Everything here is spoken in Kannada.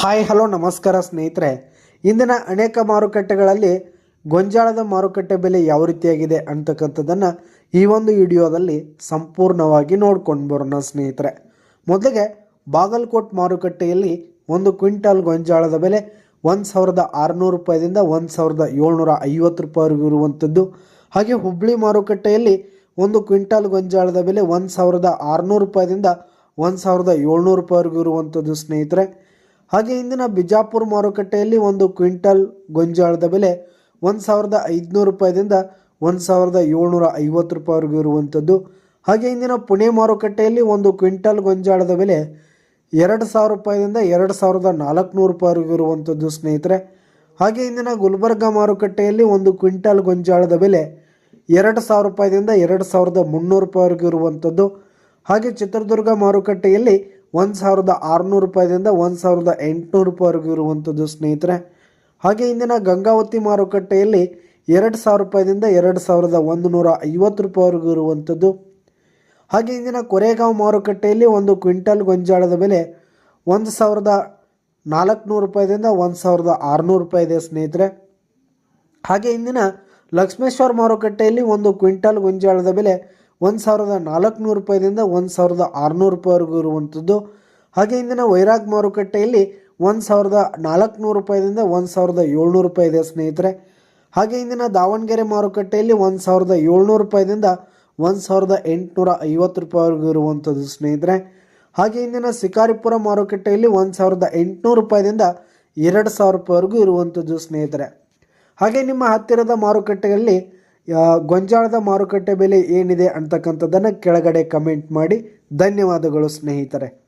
ಹಾಯ್, ಹಲೋ, ನಮಸ್ಕಾರ ಸ್ನೇಹಿತರೆ. ಇಂದಿನ ಅನೇಕ ಮಾರುಕಟ್ಟೆಗಳಲ್ಲಿ ಗೊಂಜಾಳದ ಮಾರುಕಟ್ಟೆ ಬೆಲೆ ಯಾವ ರೀತಿಯಾಗಿದೆ ಅಂತಕ್ಕಂಥದ್ದನ್ನು ಈ ಒಂದು ವಿಡಿಯೋದಲ್ಲಿ ಸಂಪೂರ್ಣವಾಗಿ ನೋಡ್ಕೊಂಡು ಬರೋಣ ಸ್ನೇಹಿತರೆ. ಮೊದಲಿಗೆ ಬಾಗಲಕೋಟ್ ಮಾರುಕಟ್ಟೆಯಲ್ಲಿ ಒಂದು ಕ್ವಿಂಟಾಲ್ ಗೊಂಜಾಳದ ಬೆಲೆ ಒಂದು ಸಾವಿರದ ಆರುನೂರು ರೂಪಾಯಿದಿಂದ ಒಂದು ಸಾವಿರದ ಏಳ್ನೂರ ಐವತ್ತು ರೂಪಾಯಿವರೆಗೂ ಇರುವಂಥದ್ದು. ಹಾಗೆ ಹುಬ್ಬಳ್ಳಿ ಮಾರುಕಟ್ಟೆಯಲ್ಲಿ ಒಂದು ಕ್ವಿಂಟಾಲ್ ಗೊಂಜಾಳದ ಬೆಲೆ ಒಂದು ಸಾವಿರದ ಆರುನೂರು ರೂಪಾಯಿದಿಂದ ಒಂದು ಸಾವಿರದ ಏಳ್ನೂರು ರೂಪಾಯಿವರೆಗೂ ಇರುವಂಥದ್ದು ಸ್ನೇಹಿತರೆ. ಹಾಗೆ ಇಂದಿನ ಬಿಜಾಪುರ ಮಾರುಕಟ್ಟೆಯಲ್ಲಿ ಒಂದು ಕ್ವಿಂಟಲ್ ಗೊಂಜಾಳದ ಬೆಲೆ ಒಂದು ಸಾವಿರದ ಐದುನೂರು ರೂಪಾಯಿದಿಂದ ಒಂದು ಸಾವಿರದ ಏಳ್ನೂರ ಐವತ್ತು ರೂಪಾಯಿವರೆಗೂ ಇರುವಂಥದ್ದು. ಹಾಗೆ ಇಂದಿನ ಪುಣೆ ಮಾರುಕಟ್ಟೆಯಲ್ಲಿ ಒಂದು ಕ್ವಿಂಟಲ್ ಗೊಂಜಾಳದ ಬೆಲೆ ಎರಡು ಸಾವಿರ ರೂಪಾಯಿದಿಂದ ಎರಡು ಸಾವಿರದ ನಾಲ್ಕುನೂರು ರೂಪಾಯಿವರೆಗೂ ಇರುವಂಥದ್ದು ಸ್ನೇಹಿತರೆ. ಹಾಗೆ ಇಂದಿನ ಗುಲ್ಬರ್ಗ ಮಾರುಕಟ್ಟೆಯಲ್ಲಿ ಒಂದು ಕ್ವಿಂಟಲ್ ಗೊಂಜಾಳದ ಬೆಲೆ ಎರಡು ಸಾವಿರ ರೂಪಾಯಿದಿಂದ ಎರಡು ಸಾವಿರದ ಮುನ್ನೂರು ರೂಪಾಯಿವರೆಗೂ ಇರುವಂಥದ್ದು. ಹಾಗೆ ಚಿತ್ರದುರ್ಗ ಮಾರುಕಟ್ಟೆಯಲ್ಲಿ ಒಂದು ಸಾವಿರದ ಆರುನೂರು ರೂಪಾಯಿದಿಂದ ಒಂದು ಸಾವಿರದ ಎಂಟುನೂರು ರೂಪಾಯಿವರೆಗೂ ಇರುವಂಥದ್ದು ಸ್ನೇಹಿತರೆ. ಹಾಗೆ ಇಂದಿನ ಗಂಗಾವತಿ ಮಾರುಕಟ್ಟೆಯಲ್ಲಿ ಎರಡು ಸಾವಿರ ರೂಪಾಯಿದಿಂದ ಎರಡು ಸಾವಿರದ ಒಂದು ನೂರ ಐವತ್ತು ರೂಪಾಯಿವರೆಗೂ ಇರುವಂಥದ್ದು. ಹಾಗೆ ಇಂದಿನ ಕೊರೆಗಾಂವ್ ಮಾರುಕಟ್ಟೆಯಲ್ಲಿ ಒಂದು ಕ್ವಿಂಟಲ್ ಗೊಂಜಾಳದ ಬೆಲೆ ಒಂದು ಸಾವಿರದ ನಾಲ್ಕುನೂರು ರೂಪಾಯಿದಿಂದ ಒಂದು ಸಾವಿರದ ಆರುನೂರು ರೂಪಾಯಿ ಇದೆ ಸ್ನೇಹಿತರೆ. ಹಾಗೆ ಇಂದಿನ ಲಕ್ಷ್ಮೇಶ್ವರ ಮಾರುಕಟ್ಟೆಯಲ್ಲಿ ಒಂದು ಕ್ವಿಂಟಲ್ ಗೊಂಜಾಳದ ಬೆಲೆ ಒಂದು ಸಾವಿರದ ನಾಲ್ಕುನೂರು ರೂಪಾಯಿದಿಂದ ಒಂದು ಸಾವಿರದ ಆರುನೂರು ರೂಪಾಯಿವರೆಗೂ ಇರುವಂಥದ್ದು ಹಾಗೆ ಇಂದಿನ ವೈರಾಗ್ ಮಾರುಕಟ್ಟೆಯಲ್ಲಿ ಒಂದು ಸಾವಿರದ ನಾಲ್ಕುನೂರು ರೂಪಾಯಿದಿಂದ ಒಂದು ಸಾವಿರದ ಏಳ್ನೂರು ರೂಪಾಯಿ ಇದೆ ಸ್ನೇಹಿತರೆ. ಹಾಗೆ ಇಂದಿನ ದಾವಣಗೆರೆ ಮಾರುಕಟ್ಟೆಯಲ್ಲಿ ಒಂದು ಸಾವಿರದ ಏಳ್ನೂರು ರೂಪಾಯಿದಿಂದ ಒಂದು ಸಾವಿರದ ಎಂಟುನೂರ ಐವತ್ತು ರೂಪಾಯಿವರೆಗೂ ಇರುವಂಥದ್ದು ಸ್ನೇಹಿತರೆ. ಹಾಗೆ ಇಂದಿನ ಶಿಕಾರಿಪುರ ಮಾರುಕಟ್ಟೆಯಲ್ಲಿ ಒಂದು ಸಾವಿರದ ಎಂಟುನೂರು ರೂಪಾಯಿದಿಂದ ಎರಡು ಸಾವಿರ ರೂಪಾಯಿವರೆಗೂ ಇರುವಂಥದ್ದು ಸ್ನೇಹಿತರೆ. ಹಾಗೆ ನಿಮ್ಮ ಹತ್ತಿರದ ಮಾರುಕಟ್ಟೆಯಲ್ಲಿ ಗೊಂಜಾಳದ ಮಾರುಕಟ್ಟೆ ಬೆಲೆ ಏನಿದೆ ಅಂತಕ್ಕಂಥದ್ದನ್ನು ಕೆಳಗಡೆ ಕಮೆಂಟ್ ಮಾಡಿ. ಧನ್ಯವಾದಗಳು ಸ್ನೇಹಿತರೆ.